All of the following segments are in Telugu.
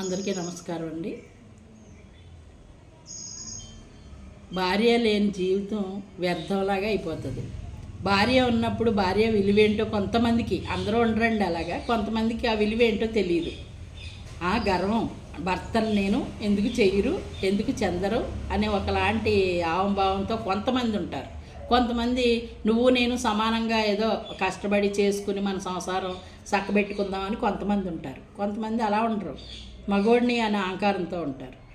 అందరికీ నమస్కారం అండి. భార్య లేని జీవితం వ్యర్థంలాగా అయిపోతుంది. భార్య ఉన్నప్పుడు భార్య విలువేంటో కొంతమందికి అందరూ ఉండరండి అలాగా కొంతమందికి ఆ విలువేంటో తెలియదు ఆ గర్వం భర్తను నేను ఎందుకు చెయ్యరు ఎందుకు చెందరు అనే ఒకలాంటి ఆవంభావంతో కొంతమంది ఉంటారు. కొంతమంది నువ్వు నేను సమానంగా ఏదో కష్టపడి చేసుకుని మన సంసారం చక్కబెట్టుకుందామని కొంతమంది ఉంటారు. కొంతమంది అలా ఉండరు. మగోడిని అనే అహంకారంతో ఉంటారు.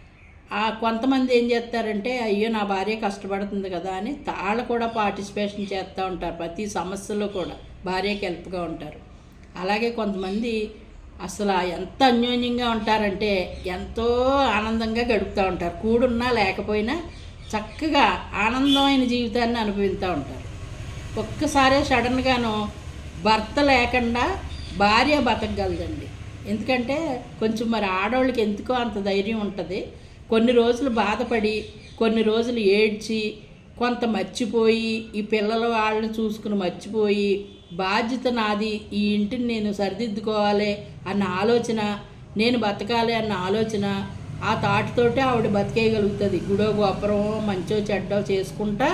ఆ కొంతమంది ఏం చేస్తారంటే అయ్యో నా భార్య కష్టపడుతుంది కదా అని తాళ్ళు కూడా పార్టిసిపేషన్ చేస్తూ ఉంటారు. ప్రతి సమస్యలో కూడా భార్యకి హెల్ప్గా ఉంటారు. అలాగే కొంతమంది అసలు ఎంత అన్యోన్యంగా ఉంటారంటే ఎంతో ఆనందంగా గడుపుతూ ఉంటారు. కూడున్నా లేకపోయినా చక్కగా ఆనందమైన జీవితాన్ని అనుభవిస్తూ ఉంటారు. ఒక్కసారే సడన్గాను భర్త లేకుండా భార్య బతకగలదండి. ఎందుకంటే కొంచెం మరి ఆడవాళ్ళకి ఎందుకో అంత ధైర్యం ఉంటుంది. కొన్ని రోజులు బాధపడి కొన్ని రోజులు ఏడ్చి కొంత మర్చిపోయి ఈ పిల్లల వాళ్ళని చూసుకుని మర్చిపోయి బాధ్యత నాది ఈ ఇంటిని నేను సరిదిద్దుకోవాలి అన్న ఆలోచన నేను బతకాలి అన్న ఆలోచన ఆ తాటితోటే ఆవిడ బతికేయగలుగుతుంది. గుడో గోపురం మంచో చెడ్డో చేసుకుంటా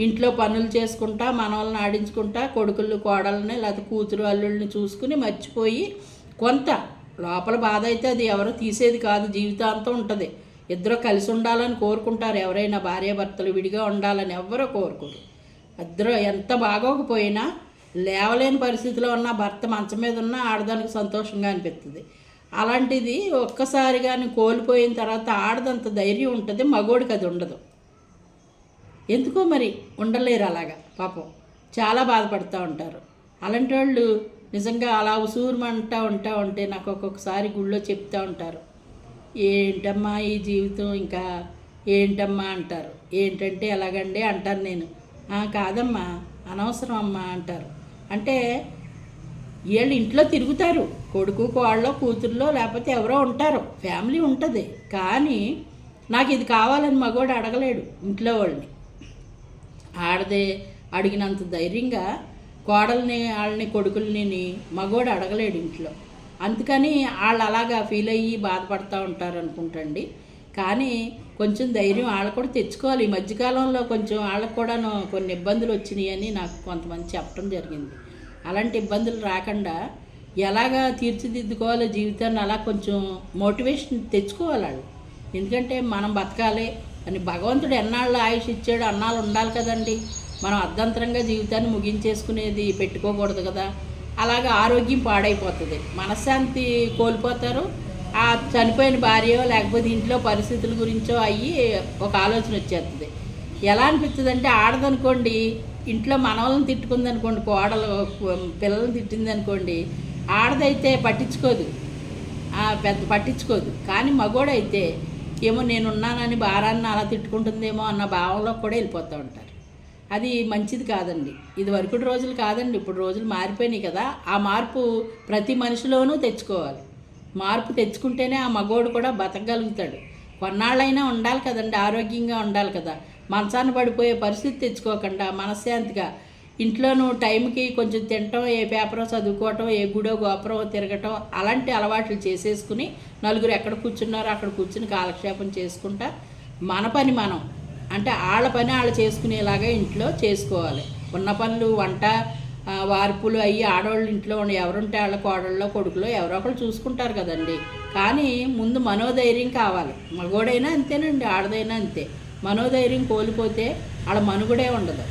ఇంట్లో పనులు చేసుకుంటా మనవల్ని ఆడించుకుంటా కొడుకులు కోడలని లేకపోతే కూతురు అల్లుళ్ళని చూసుకుని మర్చిపోయి కొంత. లోపల బాధ అయితే అది ఎవరు తీసేది కాదు జీవితాంతం ఉంటుంది. ఇద్దరు కలిసి ఉండాలని కోరుకుంటారు. ఎవరైనా భార్యాభర్తలు విడిగా ఉండాలని ఎవరో కోరుకోరు. ఇద్దరు ఎంత బాగోకపోయినా లేవలేని పరిస్థితిలో ఉన్న భర్త మంచం మీద ఉన్న ఆడదానికి సంతోషంగా అనిపిస్తుంది. అలాంటిది ఒక్కసారి కానీ కోల్పోయిన తర్వాత ఆడదంత ధైర్యం ఉంటుంది మగోడికి అది ఉండదు. ఎందుకో మరి ఉండలేరు అలాగా పాపం. చాలా బాధపడుతూ ఉంటారు. అలాంటి వాళ్ళు నిజంగా అలా ఉసూరుమంటా ఉంటా ఉంటే నాకు ఒక్కొక్కసారి గుళ్ళో చెప్తూ ఉంటారు. ఏంటమ్మా ఈ జీవితం ఇంకా ఏంటమ్మా? అంటారు. ఏంటంటే ఎలాగండి? అంటాను నేను. కాదమ్మా అనవసరం అమ్మా అంటారు. అంటే వీళ్ళు ఇంట్లో తిరుగుతారు. కొడుకు కోళ్ళో కూతుర్లో లేకపోతే ఎవరో ఉంటారు. ఫ్యామిలీ ఉంటుంది. కానీ నాకు ఇది కావాలని మగోడు అడగలేడు ఇంట్లో వాళ్ళని. ఆడదే అడిగినంత ధైర్యంగా కోడల్ని వాళ్ళని కొడుకుల్ని మగోడు అడగలేడు ఇంట్లో. అందుకని వాళ్ళు అలాగా ఫీల్ అయ్యి బాధపడుతూ ఉంటారు అనుకుంటండి కానీ కొంచెం ధైర్యం వాళ్ళు కూడా తెచ్చుకోవాలి. ఈ మధ్యకాలంలో కొంచెం వాళ్ళకు కూడాను కొన్ని ఇబ్బందులు వచ్చినాయని నాకు కొంతమంది చెప్పడం జరిగింది. అలాంటి ఇబ్బందులు రాకుండా ఎలాగా తీర్చిదిద్దుకోవాలో జీవితాన్ని అలా కొంచెం మోటివేషన్ తెచ్చుకోవాలి వాళ్ళు ఎందుకంటే మనం బతకాలి అని భగవంతుడు ఎన్నాళ్ళు ఆయుష్ ఇచ్చాడు అన్నాళ్ళు ఉండాలి కదండి. మనం అర్ధంతరంగా జీవితాన్ని ముగించేసుకునేది పెట్టుకోకూడదు కదా. అలాగే ఆరోగ్యం పాడైపోతుంది. మనశ్శాంతి కోల్పోతారు. ఆ చనిపోయిన భార్యో లేకపోతే ఇంట్లో పరిస్థితుల గురించో అయ్యి ఒక ఆలోచన వచ్చేస్తుంది ఎలా అనిపిస్తుంది అంటే ఆడదనుకోండి ఇంట్లో మనవలను తిట్టుకుంది అనుకోండి కోడలు పిల్లలను తిట్టింది అనుకోండి ఆడదైతే పట్టించుకోదు. పెద్ద పట్టించుకోదు. కానీ మగోడైతే ఏమో నేనున్నానని భారాన్ని అలా తిట్టుకుంటుందేమో అన్న భావంలో కూడా వెళ్ళిపోతూ ఉంటారు. అది మంచిది కాదండి. ఇది వరకుటి రోజులు కాదండి. ఇప్పుడు రోజులు మారిపోయినాయి కదా. ఆ మార్పు ప్రతి మనిషిలోనూ తెచ్చుకోవాలి. మార్పు తెచ్చుకుంటేనే ఆ మగోడు కూడా బతకగలుగుతాడు. కొన్నాళ్ళైనా ఉండాలి కదండి. ఆరోగ్యంగా ఉండాలి కదా. మనసాన్ని పడిపోయే పరిస్థితి తెచ్చుకోకుండా మనశ్శాంతిగా ఇంట్లోనూ టైంకి కొంచెం తినటం ఏ పేపరో చదువుకోవటం ఏ గుడో గోపురో తిరగటం అలాంటి అలవాట్లు చేసేసుకుని నలుగురు ఎక్కడ కూర్చున్నారో అక్కడ కూర్చుని కాలక్షేపం చేసుకుంటా మన పని మనం. అంటే వాళ్ళ పని వాళ్ళు చేసుకునేలాగా ఇంట్లో చేసుకోవాలి. ఉన్న పనులు వంట వార్పులు అయ్యి ఆడవాళ్ళు ఇంట్లో ఎవరుంటే వాళ్ళ కోడళ్ళలో కొడుకులో ఎవరో ఒకరు చూసుకుంటారు కదండి. కానీ ముందు మనోధైర్యం కావాలి. మగోడైనా అంతేనండి ఆడదైనా అంతే. మనోధైర్యం కోల్పోతే వాళ్ళ మనుగుడే ఉండదు.